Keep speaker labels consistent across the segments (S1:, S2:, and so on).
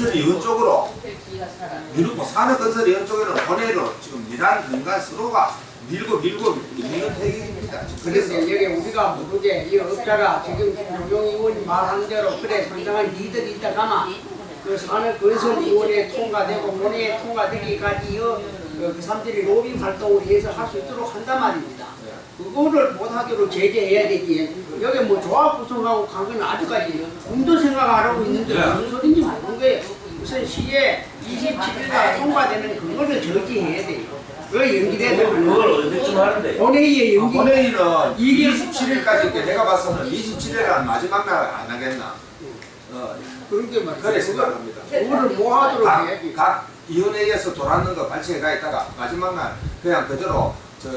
S1: 산업건설이 이쪽으로 밀고 산업 건설이 이쪽으로 번외로 지금 미란 공간 서로가 밀고 밀고 밀는 태기입니다.
S2: 그래서 여기 우리가 모르게 이 업자가 지금 조용 의원이 말한 대로 그래 상당한 리더이 있다 가마 그 산업 건설 위원회 통과되고 본회에 통과되기까지 어, 그 사람들이 로비 활동을 위해서 할 수 있도록 한단 말입니다. 그거를 못하도록 제재해야 되지. 여기 뭐 조합 구성하고 간건 아직까지 꿈도 생각 안 하고 있는데
S1: 네.
S2: 무슨 소린지 모르는 거예요. 우선 시에 27일날 통과되는 그거를 저지해야 돼요. 그 연기돼도
S3: 그걸 언제쯤 하는데?
S2: 본회의에 연기
S1: 본회의는
S2: 이게
S1: 27일까지 이렇게 내가 봐서는 27일은 마지막 날 안 하겠나. 어,
S2: 그런 게 말이야.
S1: 그래 생각합니다.
S2: 그거를 뭐 하도록
S1: 각,
S2: 해야지.
S1: 각 위원회에서 돌았는 거 발췌가 있다가 마지막 날 그냥 그대로 저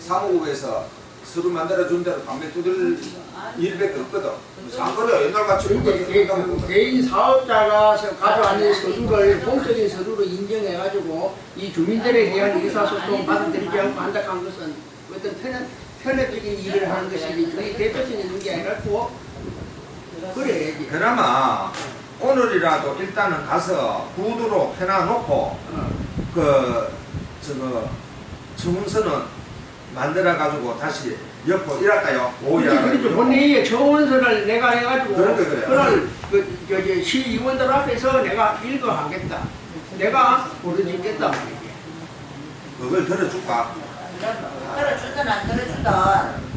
S1: 사무국에서 서류 만들어 준 대로 담배 두들 일밖에 없거든. 상거려 옛날같이
S2: 그런데 개- 그 개인 사업자가 서- 가져왔는 서류를 공적인 서류로 인정해가지고 이 주민들에 대한 의사소통 받아들이지 않고 한다는 것은 어떤 편협, 편협적인 일을 하는 것이지 저희 대표성 있는 게 아니고 그래야지.
S1: 그나마 오늘이라도 일단은 가서 구두로 해놔놓고
S2: 어.
S1: 그 저거 청문서는 만들어 가지고 다시 엮고 이랄까요? 오야.
S2: 그렇죠. 본회의에 정원서를 내가 해가지고
S1: 그래, 그래, 그래.
S2: 그걸 그 저기 시의원들 앞에서 내가 읽어 하겠다. 내가 부르짖겠다.
S1: 그걸 들어줄까?
S4: 들어주든 안 들어주든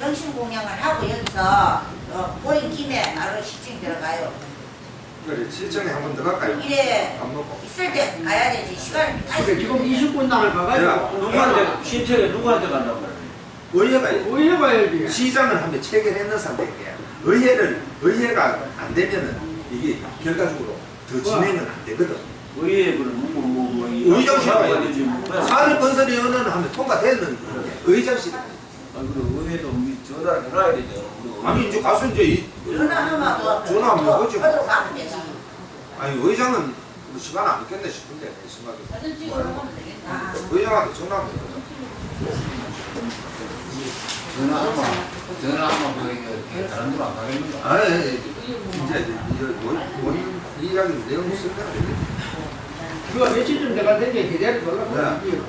S4: 정신 공양을 하고 여기서 어, 보인 김에 바로 시청 들어가요.
S1: 그래 실전에 한번 들어갈까요?
S4: 이래
S1: 밥 먹고.
S4: 있을 때 가야 되지 시간
S2: 그래, 지금 20분당을
S1: 야.
S2: 가가지고
S3: 누구한테 신청에 누구한테 간단 말이야?
S1: 의회가
S2: 의회 가야지.
S1: 시장을 한번 체결했는 상태인데 의회를 의회가 안 되면은 이게 결과적으로 더 진행은 안 되거든.
S3: 의회 그럼 뭐뭐
S1: 의장실 가야
S3: 되지. 뭐.
S1: 산업건설위원회는 하면 통과됐는 의장실.
S3: 아 그럼 의회도 우리 전화를 해놔야 되죠.
S1: 아니 이제 가서 이제 이,
S4: 전화하면 또
S1: 전화하면
S4: 가면 되지.
S1: 아니 의장은 뭐 시간 안 있겠네 싶은데 내 생각에.
S4: 아,
S1: 의장한테 전화하면 되거든.
S5: 전화하면 전화하면 그 다른 데로 안 가겠는가?
S1: 아니 이제 이제 원 이야기 내용 되겠지.
S2: 그거 며칠쯤 내가 된게 대대로 돌아가야지.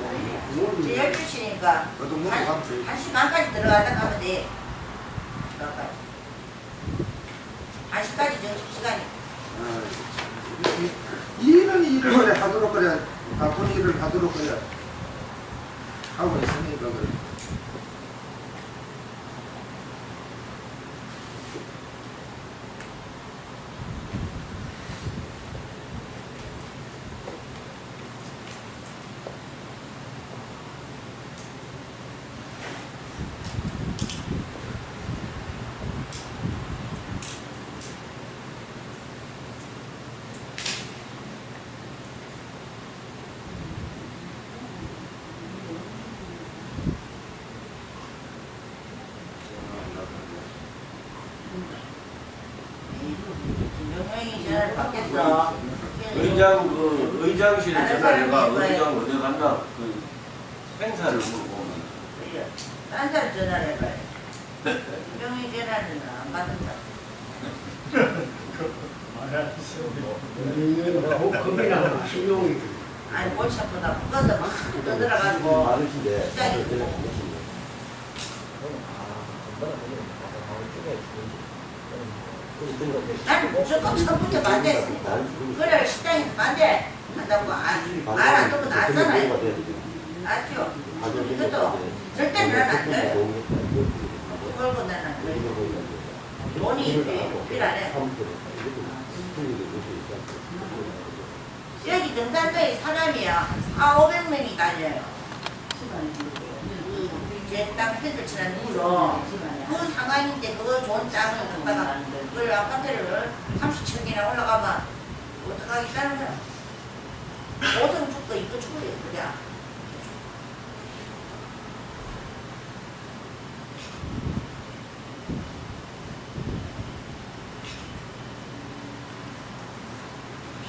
S4: 이제 12시 니까
S1: 그것도 뭐 가면 돼.
S4: 한 시간까지 들어가다 가면 돼. 들어가요. 한 시까지 점심시간이
S1: 아, 일은 일을 그래 하도록 그래 바쁜 일을 하도록 그래 하고 있으니까 그래.
S4: 김정형이 전화를 받겠어.
S3: 의장 그 의장실에 전화를 해봐. 의장 어디 갔나? 그 행사를 보고.
S4: 딴 사람 전화를 해봐요. 김정형이 전화는 안 받는다.
S2: 겁이 나. 신용이.
S4: 아니 아프다. 묶어서 막 떠들어가지고 시작이 난 무조건 처음부터 반대했으니까 그래 식당에서 반대 한다고 말안 듣고 나왔잖아요. 알죠? 이것도 절대 난안 돼요. 그걸고 나는 돈이 필요하네 여기 등산로에 사람이야 한 4, 500명이 다녀요. 제땅 펜을 치는 이유로 그 상황인데 그 좋은 땅을 갖다가 그걸 아파트를 30층이나 올라가면 어떡하겠다는 거야 5층 죽고 이거 죽어요 그냥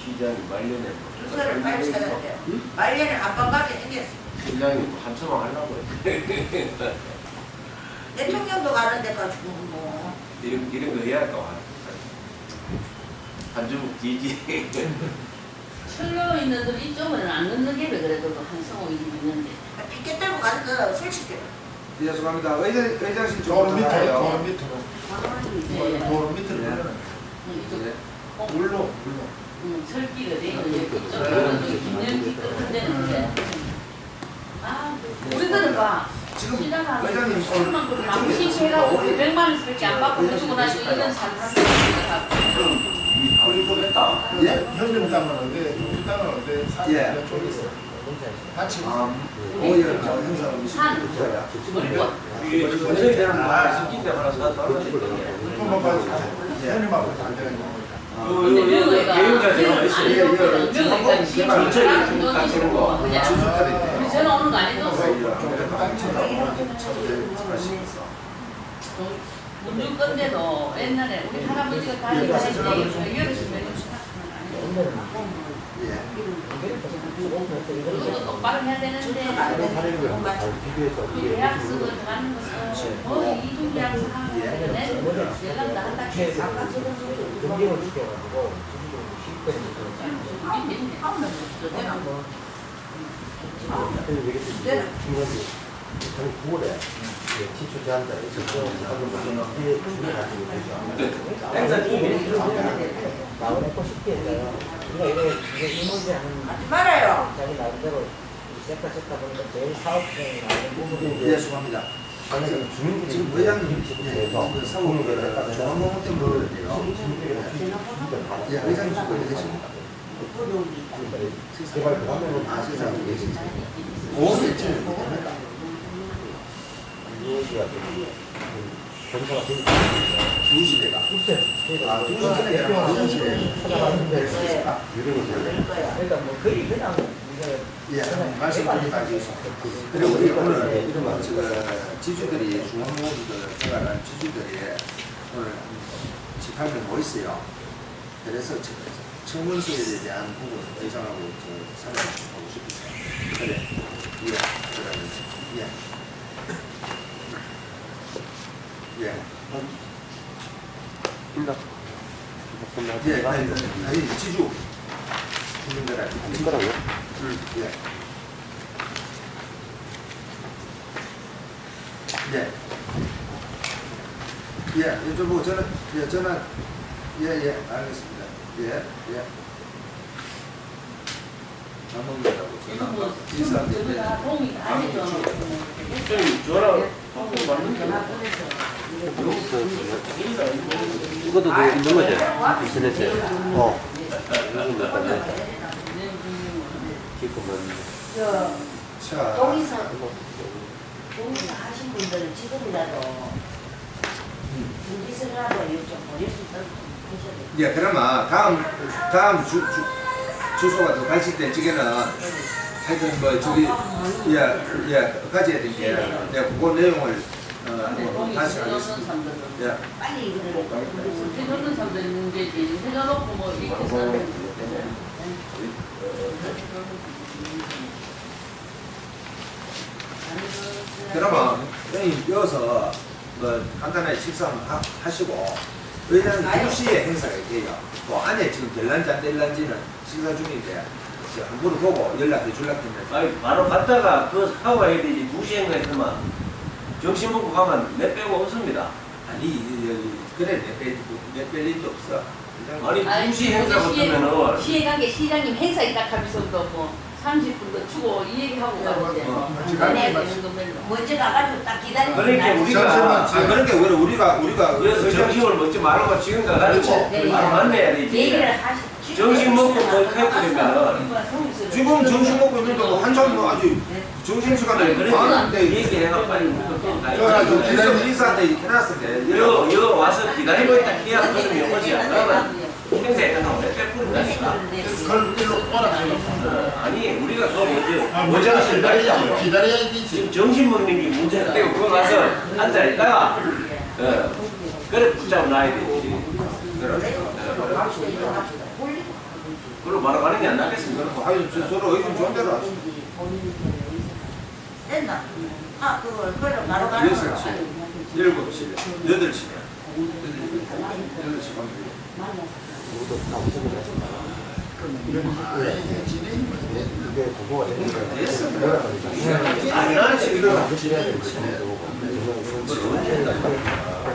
S3: 시장이 말년에
S4: 그거를 빨리 찾아야 돼요 말년에 안방 가게 생겼어
S3: 시장이 뭐 한참만 하려고 해.
S4: 대통령도 가는데 가지고 뭐
S3: 이런 이런 거 해야 할까 봐. 한주먹 뒤지.
S6: 철로 있는 들 이쪽은 안 넣는 게왜 그래도 한성호 이집 있는데.
S4: 빗게 떨고 가는 거 솔직히.
S1: 예, 죄송합니다. 의장, 의장실 좀
S7: 도로 밑으로. 도로 밑으로.
S6: 예.
S7: 도로 밑으로.
S1: 예.
S6: 이쪽
S1: 예.
S7: 물로, 물로.
S6: 응, 설기가 돼 있는데 이쪽은 김연기 끝은 되는데. 아, 우리들은 봐.
S1: 지금 회장님
S6: 술만
S1: 오늘
S6: 100만 원씩밖에 안 받고 해주고 나서 이런 삶살
S3: 했다.
S1: 예.
S7: 현금 우리 땅은 어디, 산
S1: 예.
S7: 몇 쪽에 있어. 같이 있어.
S1: 아, 오열 저 행사 음식
S6: 한.
S1: 주셔야.
S6: 머리고
S3: 이게 지금 건설이 되는 거 생긴 데 하나 사다
S7: 그것만 봐도 현금하고 안 되는 거.
S3: 있어요.
S1: 예, 예.
S6: 뭐 전화 오는 거 아니죠? 문주 건데도 옛날에 우리 할아버지가 다니고 했는데 여르시면 그것도 똑바로 해야 되는데 그 계약서를 가는 것은 거의 이중 계약서 하는 거는 연락 다 한다 해서
S3: 행사 중에
S4: 하지 말아요.
S8: 자기 나름대로 세카 세카 보니까 제일 사업성이 나는 부분이
S1: 예, 죄송합니다. 지금 회장님 그 사고 그 중앙공원 때문에 그러는데요. 예, 회장님 수고 계십니다. 아, 세상에 계시죠. 오늘 쯤에 됩니까? 두 시대가. 아, 두 시대가 아니라 두 시대.
S8: 그러니까 뭐 거의 그냥
S1: 예, 말씀드리다. 그리고 우리 오늘 저 지주들이 중앙모주들 들어가는 지주들이 오늘 모였어요. 그래서 청- 청문서에 대한 부분 의장하고 저 상담하고 싶었어요. 그래, 예, 그러면 예, 예. 예, 아니, 아니 지주 주민들 지주라고요? 음, 예. 예. 예, 이쪽 뭐 저는 예, 저는 예, 예, 알겠습니다. 예, 예. 안 먹는다고
S6: 이거 뭐다해줘
S3: 좀 저랑 한번 맞는
S6: 전화
S3: 거.
S6: 보내서
S9: 이것도 그 있는 거죠? 인터넷에. 어. 기쁨은.
S4: 저
S1: 자,
S4: 동의서 동의서 하신 분들은 지금이라도 준비서라도 좀 보낼 수 있도록 좀 하셔야 돼요.
S1: 예, 그러면 다음 다음 주, 주 주소가 더 가실 때 저기는 하여튼 뭐 저기 예, 예, 가져야 될 게, 내가 그거 내용을 어, 한번 다시 하겠습니다.
S6: 사람들은
S1: 예.
S4: 빨리 이거를
S6: 해놓는 사람들이 문제지 해놓고 뭐 이렇게 사는
S1: 그러면 형님 이어서 뭐 간단하게 식사 하- 하시고 왜냐면 2시에 행사가 돼요. 그 안에 지금 될란지 안 될란지는 식사 중인데 이제 한 번을 보고 연락해 줄라 했는데.
S3: 아니 바로 갔다가 그 하고 해야 되지. 두 시인가 했더만 정신 먹고 가면 내 빼고 없습니다.
S1: 아니 그래 내뺄 일도 없어. 그냥
S3: 아니 두시 행사 같으면은
S6: 시에 간 게 시장님 행사 있다 하면서도 뭐 30분 더 주고 이 얘기하고 가는데
S1: 어.
S6: 되는 거면
S4: 먼저 가가지고 딱 기다리는
S3: 그러니까
S4: 날.
S3: 우리가
S1: 아, 그러니까 왜 우리가 우리가
S3: 그래서 정신을 먹지 말고 지금 가가지고
S4: 그렇지.
S3: 바로 만나야
S4: 얘기를
S3: 되지.
S4: 하시.
S3: 정신 먹고 뭐 해버리면은
S1: 지금 정신 먹고 있는데 뭐 한참 뭐 아주 정신 시간에
S3: 그래서
S1: 많은데
S3: 얘기해가 빨리 가야지.
S1: 인사 인사한테 해놨는데
S3: 여, 여 와서 기다리고 있다 끊으면 오지 않으면 행사에 가서 내 빼뿌린다니까.
S7: 그걸 일로 오라 가요.
S3: 어, 아니 우리가 그거 먼저
S7: 기다리자.
S3: 기다리자.
S7: 기다려야 되지.
S3: 지금 정신 먹는 게 문제다. 그리고 그거 가서 앉아 있다가 어, 그래 붙잡고 놔야 되지. 그리 고 바로 가는 게 안 낫겠습니까?
S1: 저- 서로 의견 좋은 대로 하시죠.
S4: 됐나? 아 그걸 그걸 바로 가는
S1: 여섯. 시, 일곱 시, 여덟 시, 여덟 시 반에.
S8: 누구도 다 없어지겠습니다. 이게 보고가 되니까
S1: 아니 나는 지금 이거
S8: 아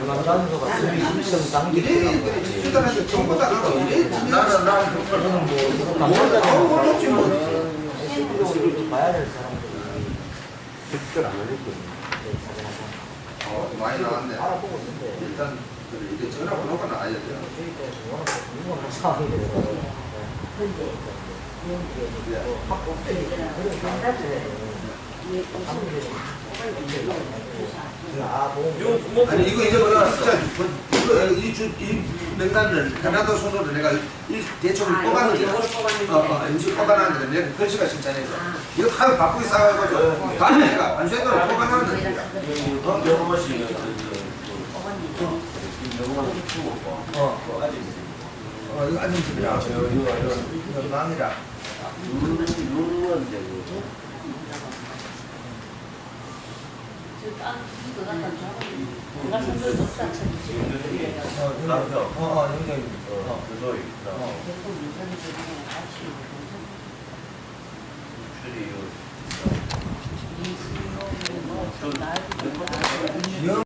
S8: 저씨가 되는 건강단소가 수익성 당기
S1: 이래들이 집주단한테 정보 다 이래
S7: 나는 나는
S8: 저는 뭐
S1: 모르지
S8: 뭐뭐 봐야 될 사람들이 적절 안 올렸거든요.
S7: 어, 많이 나왔네.
S8: 알아보고 있는데
S1: 일단 이게 전화 번호가 나와야 돼요
S8: 저희가 그거는 이건 상황이 돼서
S1: 아니 이거 이제 뭐야 진짜 뭐, 이거 이주이 명단을 하나도 손으로 내가 이 대충 뽑아놓은 어, 어, MC 뽑아놨는데 내가 글씨가 신청해서 이거 하루 바쁘게 싸워가지고 내가 완수해서 뽑아놨는데
S3: 어? 여러 번씩 어, 아직
S1: 어 이거 안정집이야 이거 이거 이거 이거 망이라
S3: 누르는 누르는 이제 그
S6: 이거 갖다 줘. 내가 선물 없다 쳐주지.
S1: 어
S3: 남편.
S1: 영정이
S3: 어, 그 소리.
S1: 어.
S6: 대부분 이사님들 같이
S3: 줄이
S6: 인수용 뭐 나이
S1: 영